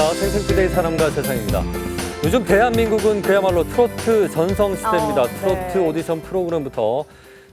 네, 반갑습니다. 생생투데이 사람과 세상입니다. 요즘 대한민국은 그야말로 트로트 전성 시대입니다. 어, 트로트 네. 오디션 프로그램부터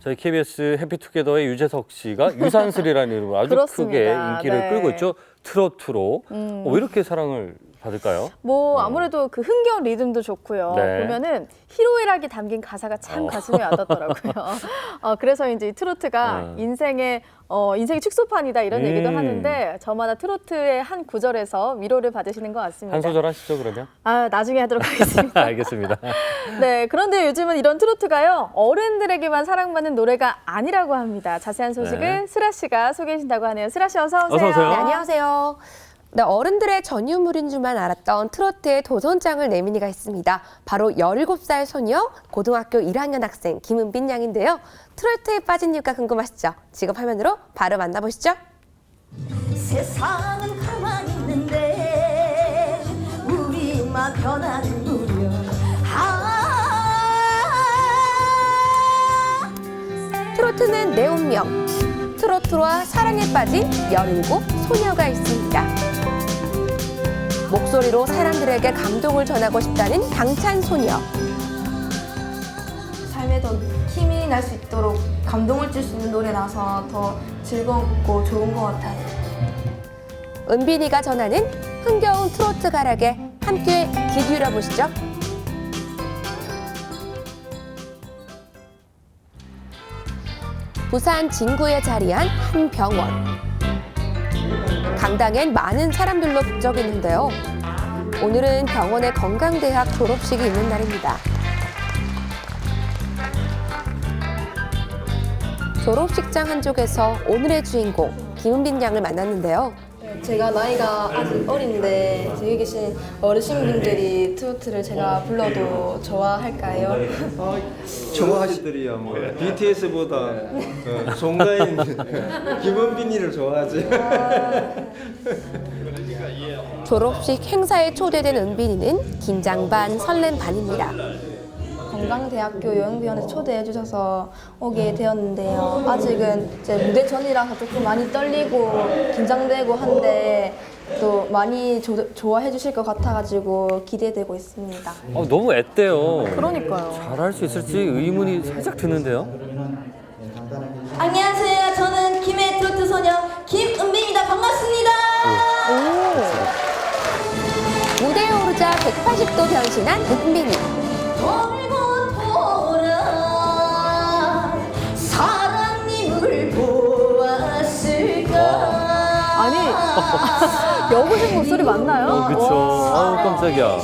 저희 KBS 해피투게더의 유재석 씨가 유산슬이라는 이름으로 아주 그렇습니다. 크게 인기를 네. 음. 끌고 있죠. 트로트로. 어, 왜 이렇게 사랑을 받을까요? 뭐 아무래도 그 흥겨운 리듬도 좋고요. 네. 보면은 희로애락이 담긴 가사가 참 어. 가슴에 와닿더라고요. 어, 그래서 이제 이 트로트가 어. 인생의 어, 인생의 축소판이다 이런 음. 얘기도 하는데 저마다 트로트의 한 구절에서 위로를 받으시는 것 같습니다. 한 소절 하시죠, 그러면? 아 나중에 하도록 하겠습니다. 알겠습니다. 네, 그런데 요즘은 이런 트로트가요 어른들에게만 사랑받는 노래가 아니라고 합니다. 자세한 소식을 네. 슬아 씨가 소개해 주신다고 하네요. 슬아 씨 어서 오세요. 어서 오세요. 네, 안녕하세요. 네, 어른들의 전유물인 줄만 알았던 트로트의 도전장을 내민 이가 있습니다. 바로 17살 소녀 고등학교 1학년 학생 김은빈 양인데요. 트로트에 빠진 이유가 궁금하시죠? 지금 화면으로 바로 만나보시죠. 세상은 가만히 있는데 우리만 변하는 무려 아 트로트는 내 운명. 트로트와 사랑에 빠진 17 소녀가 있습니다. 목소리로 사람들에게 감동을 전하고 싶다는 당찬 소녀. 삶에 더 힘이 날 수 있도록 감동을 줄 수 있는 노래라서 더 즐겁고 좋은 것 같아요. 은빈이가 전하는 흥겨운 트로트 가락에 함께 귀 기울여 보시죠. 부산 진구에 자리한 한 병원. 강당엔 많은 사람들로 북적이는데요. 오늘은 병원의 건강대학 졸업식이 있는 날입니다. 졸업식장 한쪽에서 오늘의 주인공 김은빈 양을 만났는데요. 제가 나이가 아직 어린데 여기 계신 어르신분들이 트로트를 제가 불러도 좋아할까요? 좋아하시들이야 뭐 BTS보다 어, 송가인 김원빈이를 좋아하지. 졸업식 행사에 초대된 은빈이는 긴장 반 설렘 반입니다. 건강대학교 여행비원에 초대해 주셔서 오게 되었는데요. 아직은 이제 무대 전이라서 조금 많이 떨리고 긴장되고 한데 또 많이 조- 좋아해 주실 것 같아가지고 기대되고 있습니다. 어, 너무 앳돼요. 그러니까요. 잘할 수 있을지 의문이 살짝 드는데요. 안녕하세요 저는 김해 트로트 소녀 김은빈입니다 반갑습니다 무대에 오르자 180도 변신한 은빈이. 여고생 목소리 맞나요? 어, 그쵸. 아우, 깜짝이야.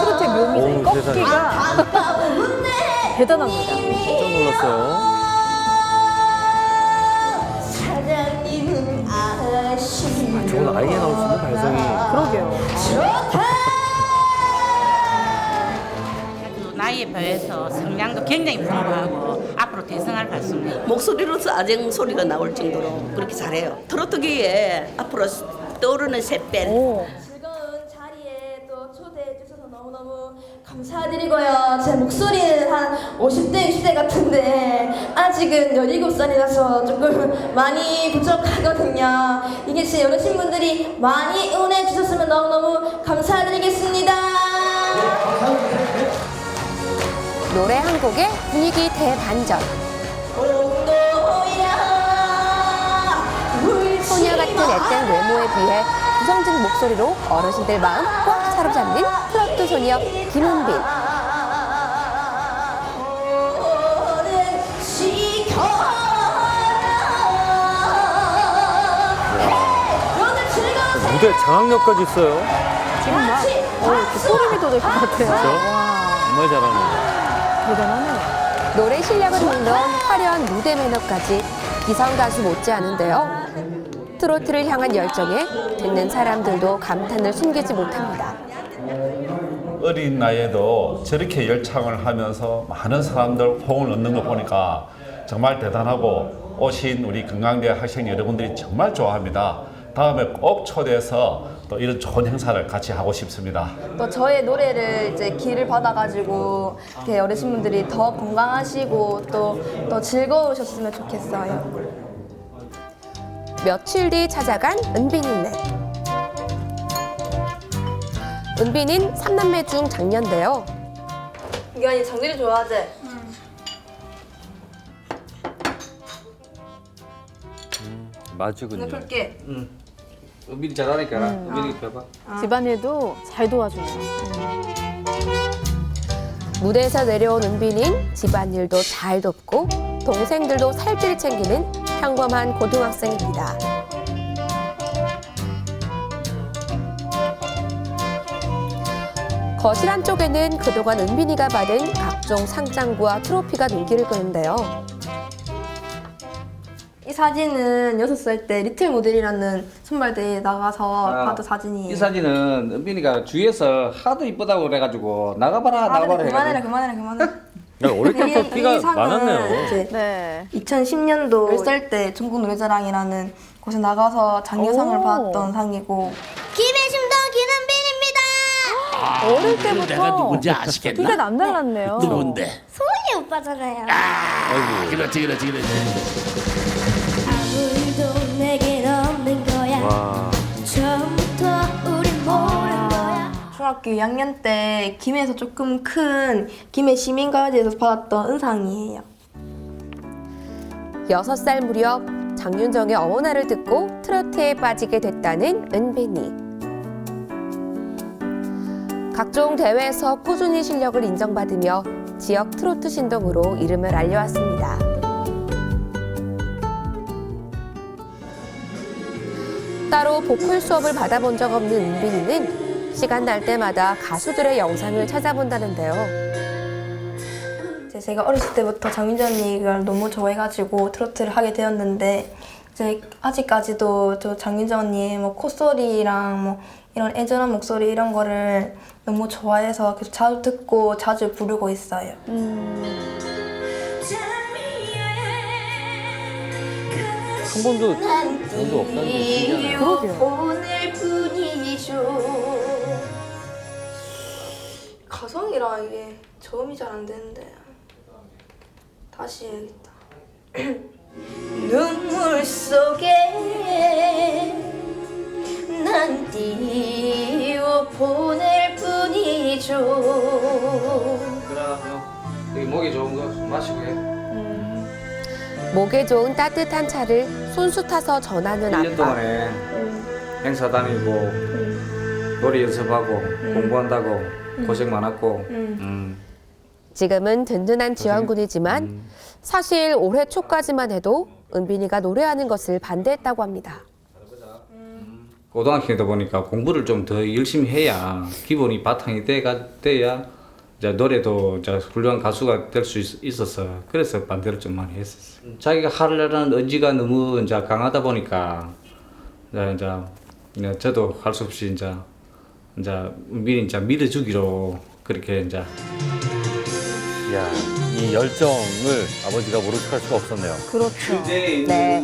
트로트의 어우, 세상에. 꺾기가 대단합니다. 깜짝 놀랐어요. 사장님은 아시는 저건 아이에 나올 수 있는 발성이. 그러게요. 나이에 비해서 성량도 굉장히 풍부하고 앞으로 대성할 발성이에요. 목소리로서 아쟁 소리가 나올 정도로 그렇게 잘해요. 트로트계에 앞으로 떠오르는. 오. 즐거운 자리에 또 초대해 주셔서 너무너무 감사드리고요. 제 목소리는 한 50대, 60대 같은데 아직은 17살이라서 조금 많이 부족하거든요. 이게 제 어르신분들이 많이 응원해 주셨으면 너무너무 감사드리겠습니다. 노래 한 곡에 분위기 대반전. 소녀 같은 앳된 외모에 비해 구성진 목소리로 어르신들 마음 꽉 사로잡는 트로트 소녀 김은빈. 무대 장악력까지 있어요. 지금 막 어, 이렇게 소름이 돋을 것 같아요. 정말 잘하네. 대단하네요. 노래 실력은 물론 화려한 무대 매너까지 기성 가수 못지않은데요. 트로트를 향한 열정에 듣는 사람들도 감탄을 숨기지 못합니다. 어린 나이에도 저렇게 열창을 하면서 많은 사람들 호응을 얻는 거 보니까 정말 대단하고 오신 우리 건강대 학생 여러분들이 정말 좋아합니다. 다음에 꼭 초대해서 또 이런 좋은 행사를 같이 하고 싶습니다. 또 저의 노래를 이제 기를 받아가지고 이렇게 어르신분들이 더 건강하시고 또, 또 즐거우셨으면 좋겠어요. 며칠 뒤 찾아간 은빈이네. 은빈은 삼남매 중 장녀인데요. 이관이 장들이 좋아하지? 마주군요. 풀게. 은빈이 잘하니까 은빈이 펴봐. 집안일도 잘 도와주네요. 무대에서 내려온 은빈은 집안일도 잘 돕고 동생들도 살뜰히 챙기는 평범한 고등학생입니다. 거실 한쪽에는 그동안 은빈이가 받은 각종 상장과 트로피가 눈길을 끄는데요. 이 사진은 여섯 살때 리틀 모델이라는 선발대회에 나가서 아, 받은 사진이에요. 이 사진은 은빈이가 주위에서 하도 이쁘다고 그래가지고 나가봐라 아, 나가봐라 그만해라, 해가지고 그만해라, 그만해라. 야, 어릴 때부터 이- 끼가 이 상은 많았네요. 이제 네. 2010년도 10살 때 전국 노래자랑이라는 곳에 나가서 장려상을 오. 받았던 상이고 김혜심도 기능빈입니다. 어릴 때부터 끼가 남달랐네요. 소은이 오빠잖아요. 그렇지 그렇지 그렇지 와. 처음부터 우린 모른 거야. 중학교 2학년 때 김해에서 조금 큰 김해 시민가요제에서 받았던 은상이에요. 여섯 살 무렵 장윤정의 어머나를 듣고 트로트에 빠지게 됐다는 은빈이. 각종 대회에서 꾸준히 실력을 인정받으며 지역 트로트 신동으로 이름을 알려왔습니다. 따로 보컬 수업을 받아본 적 없는 은빈이는 시간 날 때마다 가수들의 영상을 찾아본다는데요. 이제 제가 어렸을 때부터 장윤정 언니를 너무 좋아해가지고 트로트를 하게 되었는데 이제 아직까지도 저 장윤정 언니의 뭐 콧소리랑 뭐 이런 애절한 목소리 이런 거를 너무 좋아해서 계속 자주 듣고 자주 부르고 있어요. 한 번도 연도 없다는 게 신기하네요. 오늘 뿐이죠. 가성이라 이게 저음이 잘 안 되는데 다시 해야겠다. 눈물 속에 난 띄워 보낼 뿐이죠. 그래 여기 목이 좋은 거 마시고 해 목에 좋은 따뜻한 차를 손수 타서 전하는 1년 아빠. 동안에 행사 다니고 노래 연습하고 공부한다고 고생 많았고 음. 지금은 든든한 지원군이지만 사실 올해 초까지만 해도 은빈이가 노래하는 것을 반대했다고 합니다. 고등학생이다 보니까 공부를 좀 더 열심히 해야 기본이 바탕이 돼가 돼야 이제 노래도 이제 훌륭한 가수가 될 수 있었어. 그래서 반대를 좀 많이 했었어. 자기가 하려는 의지가 너무 이제 강하다 보니까 이제 이제 이제 저도 할 수 없이 이제 이제 미리 이제 믿어주기로 그렇게 이제 이야, 이 열정을 아버지가 모른 척할 수가 없었네요. 그렇죠. 네,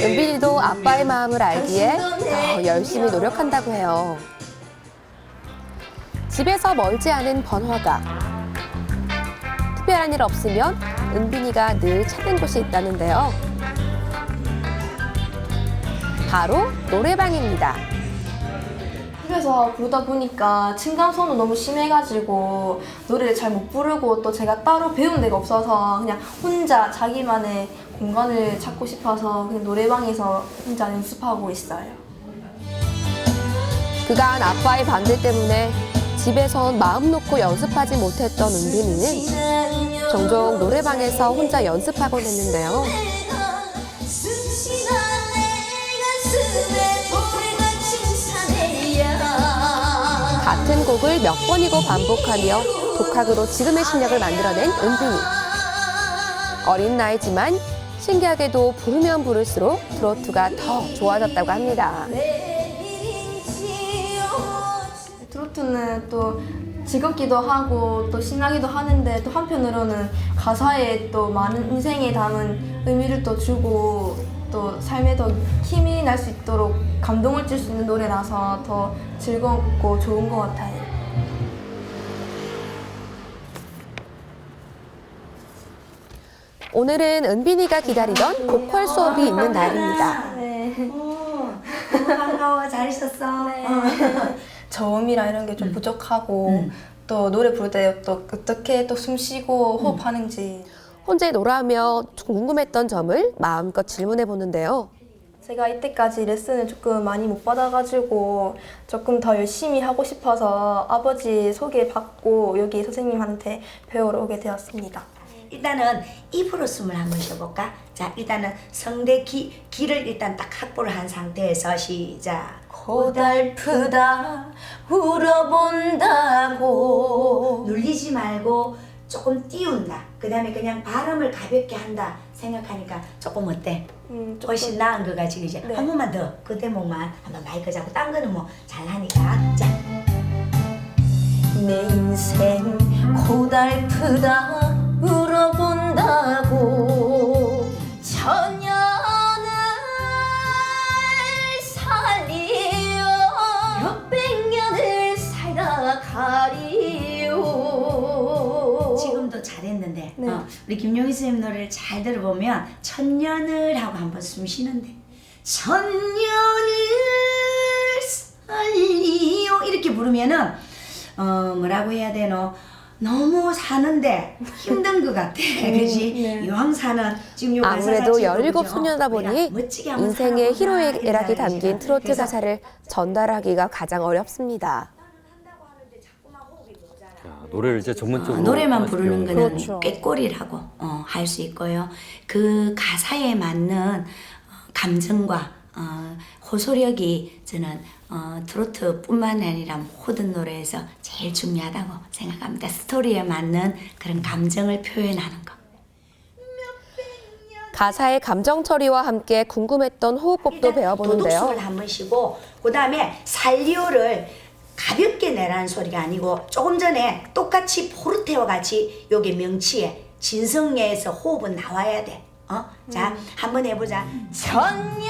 은빈이도 아빠의 마음을 알기에 더 열심히 노력한다고 해요. 집에서 멀지 않은 번화가. 특별한 일 없으면 은빈이가 늘 찾는 곳이 있다는데요. 바로 노래방입니다. 집에서 부르다 보니까 층간소음도 너무 심해가지고 노래를 잘 못 부르고 또 제가 따로 배운 데가 없어서 그냥 혼자 자기만의 공간을 찾고 싶어서 그냥 노래방에서 혼자 연습하고 있어요. 그간 아빠의 반대 때문에 집에선 마음 놓고 연습하지 못했던 은빈이는 종종 노래방에서 혼자 연습하곤 했는데요. 같은 곡을 몇 번이고 반복하며 독학으로 지금의 실력을 만들어낸 은빈이. 어린 나이지만 신기하게도 부르면 부를수록 트로트가 더 좋아졌다고 합니다. 트로트는 또 즐겁기도 하고 또 신나기도 하는데 또 한편으로는 가사에 또 많은 인생에 담은 의미를 또 주고 또 삶에 더 힘이 날 수 있도록 감동을 줄 수 있는 노래라서 더 즐겁고 좋은 것 같아요. 오늘은 은빈이가 기다리던 보컬 수업이 있는 날입니다. 네. 너무 반가워. 잘 있었어. 저음이랑 이런 게좀 부족하고 또 노래 부를 때 또 어떻게 또 숨 쉬고 호흡하는지 혼자 노래하며 궁금했던 점을 마음껏 질문해 보는데요. 제가 이때까지 레슨을 조금 많이 못 받아가지고 조금 더 열심히 하고 싶어서 아버지 소개받고 여기 선생님한테 배우러 오게 되었습니다. 일단은 입으로 숨을 한번 쉬어볼까? 자, 일단은 성대 기, 기를 일단 딱 확보를 한 상태에서 시작. 고달프다 울어본다고 눌리지 말고 조금 띄운다. 그 다음에 그냥 발음을 가볍게 한다 생각하니까 조금 어때? 음, 조금 훨씬 나은 거 같이 그지? 네. 한 번만 더. 그 대목만 한번 마이크 잡고 딴 거는 뭐 잘하니까. 자, 내 인생 고달프다 우리 김용희 선생님 노래를 잘 들어보면 천년을 하고 한번 숨 쉬는데. 천년을 살리요 이렇게 부르면은 어 뭐라고 해야 되노? 너무 사는데 힘든 것 같아. 그지? 이왕 사는 지금 요 아무래도 자체가 17 그죠? 소녀다 보니 인생의 희로애락이 담긴 트로트 가사를 전달하기가 가장 어렵습니다. 자, 노래를 이제 전문적으로 어, 노래만 부르는 거는 그렇죠. 꾀꼬리라고 어, 할 수 있고요. 그 가사에 맞는 어, 감정과 어, 호소력이 저는 어, 트로트뿐만 아니라 모든 노래에서 제일 중요하다고 생각합니다. 스토리에 맞는 그런 감정을 표현하는 거. 가사의 감정 처리와 함께 궁금했던 호흡법도 배워보는데요. 도둑숨을 한번 쉬고 그 다음에 살리오를 가볍게 내라는 소리가 아니고 조금 전에 똑같이 포르테와 같이 요게 명치에 진성예에서 호흡은 나와야 돼. 어? 자, 한번 해보자. 천년을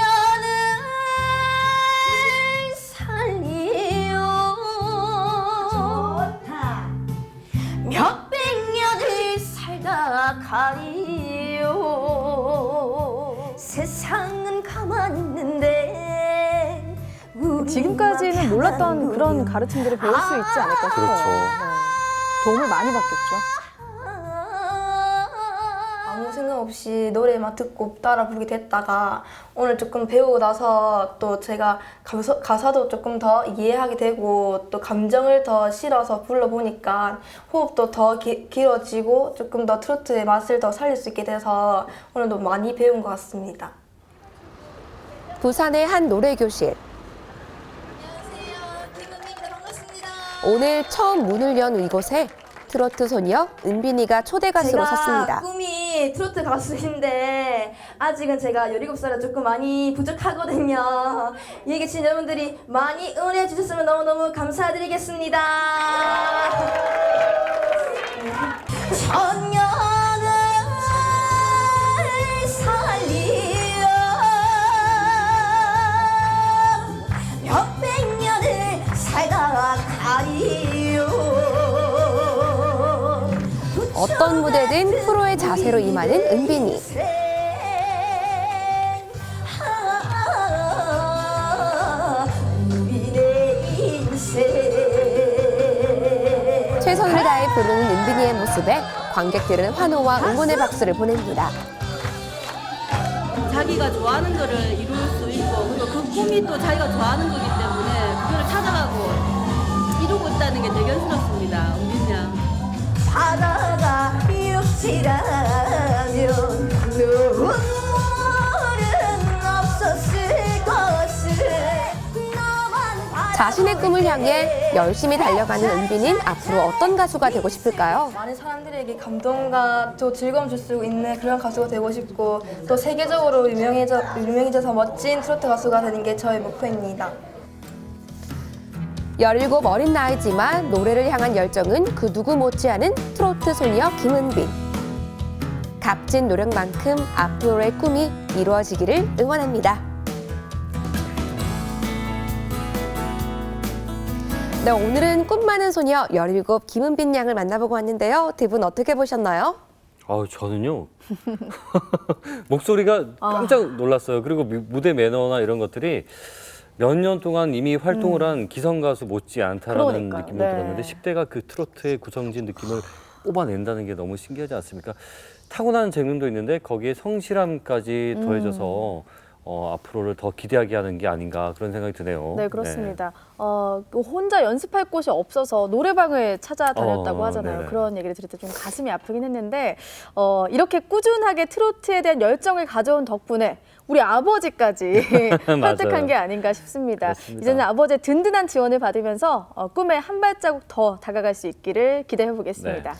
살리요 좋다. 몇백 년을 살다 가리요 세상은 가만히 있는데 지금까지는 몰랐던 그런 가르침들을 배울 수 있지 않을까 싶어요. 그렇죠. 네. 도움을 많이 받겠죠. 아무 생각 없이 노래만 듣고 따라 부르게 됐다가 오늘 조금 배우고 나서 또 제가 가사, 가사도 조금 더 이해하게 되고 또 감정을 더 실어서 불러보니까 호흡도 더 기- 길어지고 조금 더 트로트의 맛을 더 살릴 수 있게 돼서 오늘도 많이 배운 것 같습니다. 부산의 한 노래 교실. 오늘 처음 문을 연 이곳에 트로트 소녀 은빈이가 초대 가수로 제가 섰습니다. 꿈이 트로트 가수인데 아직은 제가 17살에 조금 많이 부족하거든요. 여기 계신 여러분들이 많이 응원해 주셨으면 너무너무 감사드리겠습니다. 어떤 무대 든 프로의 자세로 임하는 은빈이. 최선을 다해 부르는 은빈이의 모습에 관객들은 환호와 응원의 박수를 보냅니다. 자기가 좋아하는 거를 이룰 수 있고 그리고 그 꿈이 또 자기가 좋아하는 거기 때문에 그걸 찾아가고 이루고 있다는 게 대견스럽습니다. 우빈 양. 바다가 육지라면 눈물은 없었을 것을 너만 자신의 꿈을 향해 열심히 달려가는 은빈인 앞으로 어떤 가수가 되고 싶을까요? 많은 사람들에게 감동과 또 즐거움 줄 수 있는 그런 가수가 되고 싶고 또 세계적으로 유명해져, 유명해져서 멋진 트로트 가수가 되는 게 저의 목표입니다. 17 어린 나이지만 노래를 향한 열정은 그 누구 못지않은 트로트 소녀 김은빈. 값진 노력만큼 앞으로의 꿈이 이루어지기를 응원합니다. 네, 오늘은 꿈 많은 소녀 17 김은빈 양을 만나보고 왔는데요. 두 분 어떻게 보셨나요? 아우 저는요 목소리가 깜짝 놀랐어요. 그리고 미- 무대 매너나 이런 것들이 몇 년 동안 이미 활동을 한 기성 가수 못지 않다라는 그러니까요. 느낌을 네. 들었는데 10대가 그 트로트의 구성진 느낌을 뽑아낸다는 게 너무 신기하지 않습니까? 타고난 재능도 있는데 거기에 성실함까지 음. 더해져서 어, 앞으로를 더 기대하게 하는 게 아닌가 그런 생각이 드네요. 네, 그렇습니다. 어, 또 혼자 연습할 곳이 없어서 노래방을 찾아다녔다고 어, 하잖아요. 네네. 그런 얘기를 들을 때 좀 가슴이 아프긴 했는데 어, 이렇게 꾸준하게 트로트에 대한 열정을 가져온 덕분에 우리 아버지까지. 설득한 게 아닌가 싶습니다. 그렇습니다. 이제는 아버지의 든든한 지원을 받으면서 어, 꿈에 한 발자국 더 다가갈 수 있기를 기대해 보겠습니다. 네,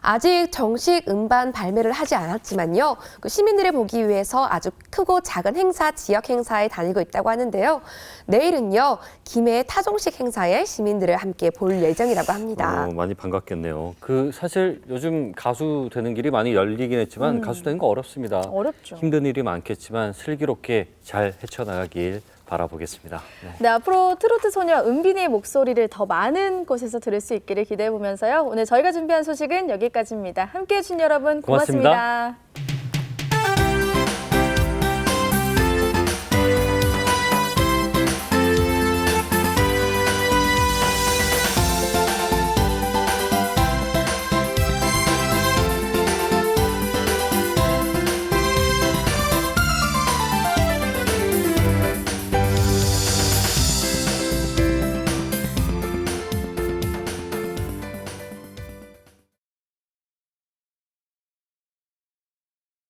아직 정식 음반 발매를 하지 않았지만요. 그 시민들을 보기 위해서 아주 크고 작은 행사, 지역 행사에 다니고 있다고 하는데요. 내일은요, 김해 타종식 행사에 시민들을 함께 볼 예정이라고 합니다. 어, 많이 반갑겠네요. 그 사실 요즘 가수 되는 길이 많이 열리긴 했지만 음. 가수 되는 거 어렵습니다. 어렵죠. 힘든 일이 많겠지만 슬기롭게 잘 헤쳐나가길 바라보겠습니다. 네. 네, 앞으로 트로트 소녀 은빈이의 목소리를 더 많은 곳에서 들을 수 있기를 기대해 보면서요. 오늘 저희가 준비한 소식은 여기까지입니다. 함께 해 주신 여러분 고맙습니다. 고맙습니다.